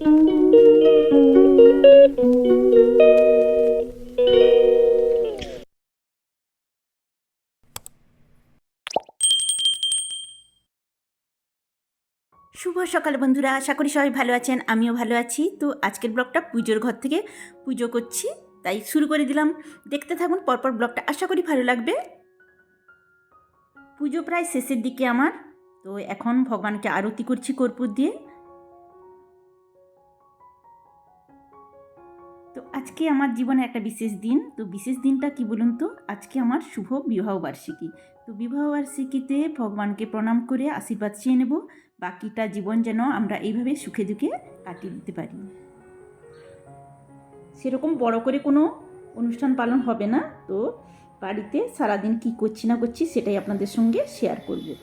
শুভ সকাল বন্ধুরা, আশা করি সবাই ভালো আছেন, আমিও ভালো আছি। তো আজকের ব্লগটা পুজোর ঘর থেকে পুজো করছি, তাই শুরু করে দিলাম। দেখতে থাকুন, পরপর ব্লগটা আশা করি ভালো লাগবে। পুজো প্রায় শেষের দিকে আমার, তো এখন ভগবানকে আরতি করছি কর্পূর দিয়ে। তো আজকে আমার জীবনে একটা বিশেষ দিন। তো বিশেষ দিনটা কি বলুন তো? আজকে আমার শুভ বিবাহ বার্ষিকী। তো বিবাহ বার্ষিকীতে ভগবানকে প্রণাম করে আশীর্বাদ চেয়ে নেব। বাকিটা জীবন যেন আমরা এইভাবে সুখে দুঃখে কাটিয়ে দিতে পারি। সেরকম বড় করে কোনো অনুষ্ঠান পালন হবে না। তো বাড়িতে সারাদিন কি করছি না করছি সেটাই আপনাদের সঙ্গে শেয়ার করব।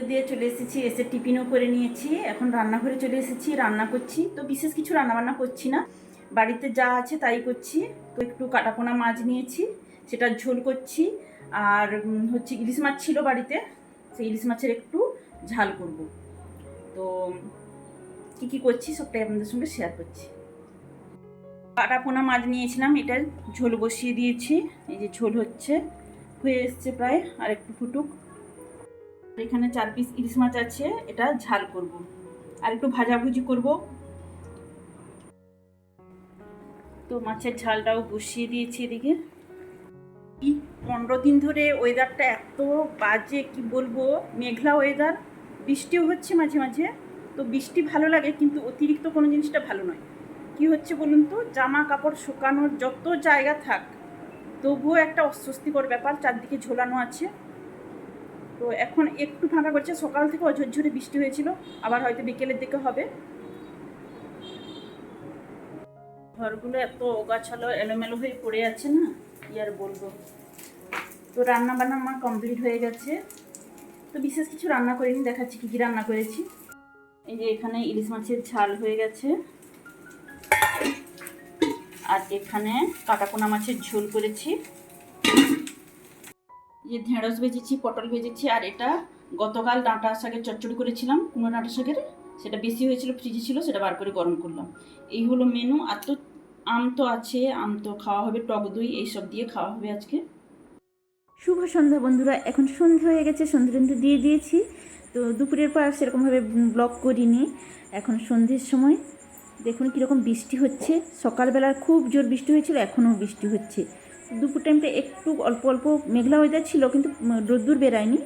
দিয়ে চলে এসেছি, এসে টিফিনও করে নিয়েছি। এখন রান্নাঘরে চলে এসেছি, রান্না করছি। তো বিশেষ কিছু রান্নাবান্না করছি না। বাড়িতে যা আছে তাই করছি। তো একটু কাটাপোনা মাছ নিয়েছি, সেটা ঝোল করছি। আর হচ্ছে ইলিশ মাছ ছিল বাড়িতে, সেই ইলিশ মাছের একটু ঝাল করব। তো কী কী করছি সবটাই আপনাদের সঙ্গে শেয়ার করছি। কাটাপোনা মাছ নিয়েছিলাম এটার ঝোল বসিয়ে দিয়েছি। এই যে ঝোল হচ্ছে, হয়ে এসছে প্রায়, আর একটু ফুটুক। এখানে চার পিস ইলিশ মাছ আছে, এটা ঝাল করব। আর একটু ভাজাভুজি করব। তো মাছের ঝালটাও বসিয়ে দিয়েছি এদিকে। পনেরো দিন ধরে ওয়েদারটা এত বাজে, কি বলব? মেঘলা ওয়েদার বৃষ্টিও হচ্ছে মাঝে মাঝে, তো বৃষ্টি ভালো লাগে, কিন্তু অতিরিক্ত কোনো জিনিসটা ভালো নয়। কি হচ্ছে বলুন তো? জামা কাপড় শুকানোর যত জায়গা থাক, তবুও একটা অস্বস্তিকর ব্যাপার, চারদিকে ঝোলানো আছে। তো এখন একটু ফাঁকা করছে। সকাল থেকে অঝরঝরে বৃষ্টি হয়েছিল। আবার হয়তো বিকেলের দিকে হবে। ঘরগুলো এত ওগাছালো এলোমেলো হয়ে পড়ে আছে না? কি আর বলব? তো রান্না বান্না আমার কমপ্লিট হয়ে গেছে। তো বিশেষ কিছু রান্না করিনি দেখাচ্ছি কী কী রান্না করেছি। এই যে এখানে ইলিশ মাছের ঝাল হয়ে গেছে। আর এখানে কাটাপোনা মাছের ঝোল করেছি। যে ঢেঁড়স ভেজেছি, পটল ভেজেছি, আর এটা গতকাল ডাঁটা শাকের চচ্চড়ি করেছিলাম, কুমড়ো ডাঁটা শাকের। সেটা বেশি হয়েছিল, ফ্রিজে ছিল, সেটা বার করে গরম করলাম। এই হলো মেনু আর তো আম তো আছে, আম তো খাওয়া হবে, টক দই এইসব দিয়ে খাওয়া হবে আজকে। শুভ সন্ধ্যা বন্ধুরা, এখন সন্ধ্যা হয়ে গেছে সন্ধ্যা টন্ধে দিয়ে দিয়েছি। তো দুপুরের পর সেরকমভাবে ব্লগ করিনি। এখন সন্ধ্যের সময়। দেখুন কীরকম বৃষ্টি হচ্ছে। সকালবেলার খুব জোর বৃষ্টি হয়েছিল, এখনও বৃষ্টি হচ্ছে। দুপুর টাইমটা একটু অল্প অল্প মেঘলা ওয়েদার ছিল, কিন্তু রোদ্দুর বেরায়নি।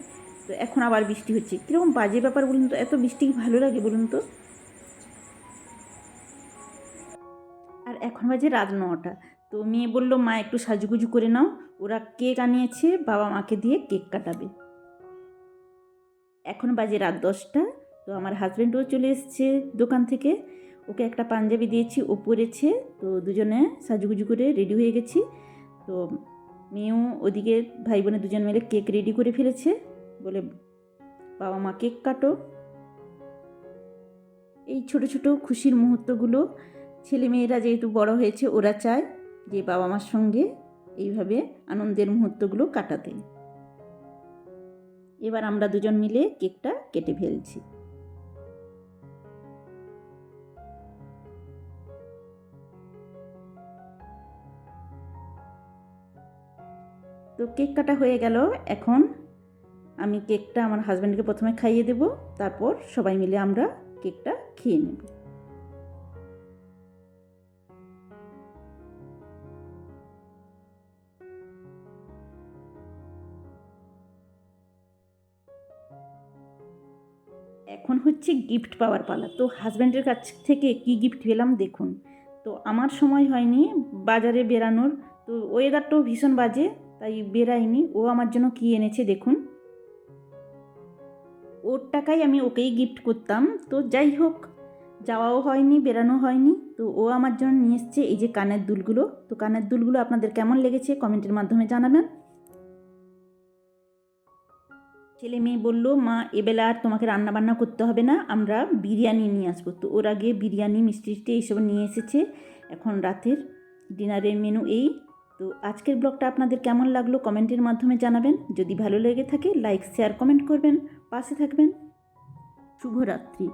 তো এখন আবার বৃষ্টি হচ্ছে। কীরকম বাজে ব্যাপার বলুন তো? এত বৃষ্টি ভালো লাগে বলুন তো? আর এখন বাজে রাত নটা। তো মেয়ে বলল, মা, একটু সাজুগুজু করে নাও। ওরা কেক আনিয়েছে, বাবা মাকে দিয়ে কেক কাটাবে। এখন বাজে রাত দশটা। তো আমার হাজব্যান্ডও চলে এসছে দোকান থেকে। ওকে একটা পাঞ্জাবি দিয়েছি ও পরেছে তো দুজনে সাজুগুজু করে রেডি হয়ে গেছি। তো মেয়েও ওদিকে ভাই বোনে দুজন মিলে কেক রেডি করে ফেলেছে। বলে, বাবা মা, কেক কাটো। এই ছোট ছোট খুশির মুহূর্তগুলো ছেলে মেয়েরা যেহেতু বড় হয়েছে, ওরা চায় যে বাবা মার সঙ্গে এইভাবে আনন্দের মুহূর্তগুলো কাটাতে। এবার আমরা দুজন মিলে কেকটা কেটে ফেলছি। তো কেক কাটা হয়ে গেল। এখন আমি কেকটা আমার হাজব্যান্ডকে প্রথমে খাইয়ে দেব, তারপর সবাই মিলে আমরা কেকটা খেয়ে নেব। এখন হচ্ছে গিফট পাওয়ার পালা। তো হাজব্যান্ডের কাছ থেকে কি গিফট পেলাম দেখুন। তো আমার সময় হয়নি বাজারে বেরানোর, তো ওয়েদারটাও ভীষণ বাজে। তাই বেরাইনি। ও আমার জন্য কী এনেছে দেখুন। ওর টাকায় আমি ওকেই গিফট করতাম। তো যাই হোক, যাওয়াও হয়নি, বেরানো হয়নি। তো ও আমার জন্য নিয়ে এসছে এই যে কানের দুলগুলো। তো কানের দুলগুলো আপনাদের কেমন লেগেছে কমেন্টের মাধ্যমে জানাবেন। ছেলে মেয়ে বলল, মা, এবেলা আর তোমাকে রান্না বান্না করতে হবে না, আমরা বিরিয়ানি নিয়ে আসব। তো ওর আগে বিরিয়ানি মিষ্টি টিষ্টি এইসব নিয়ে এসেছে। এখন রাতের ডিনারের মেনু এই। তো আজকের ব্লগটা আপনাদের কেমন লাগল কমেন্টের মাধ্যমে জানাবেন। যদি ভালো লেগে থাকে লাইক শেয়ার কমেন্ট করবেন। পাশে থাকবেন। শুভরাত্রি।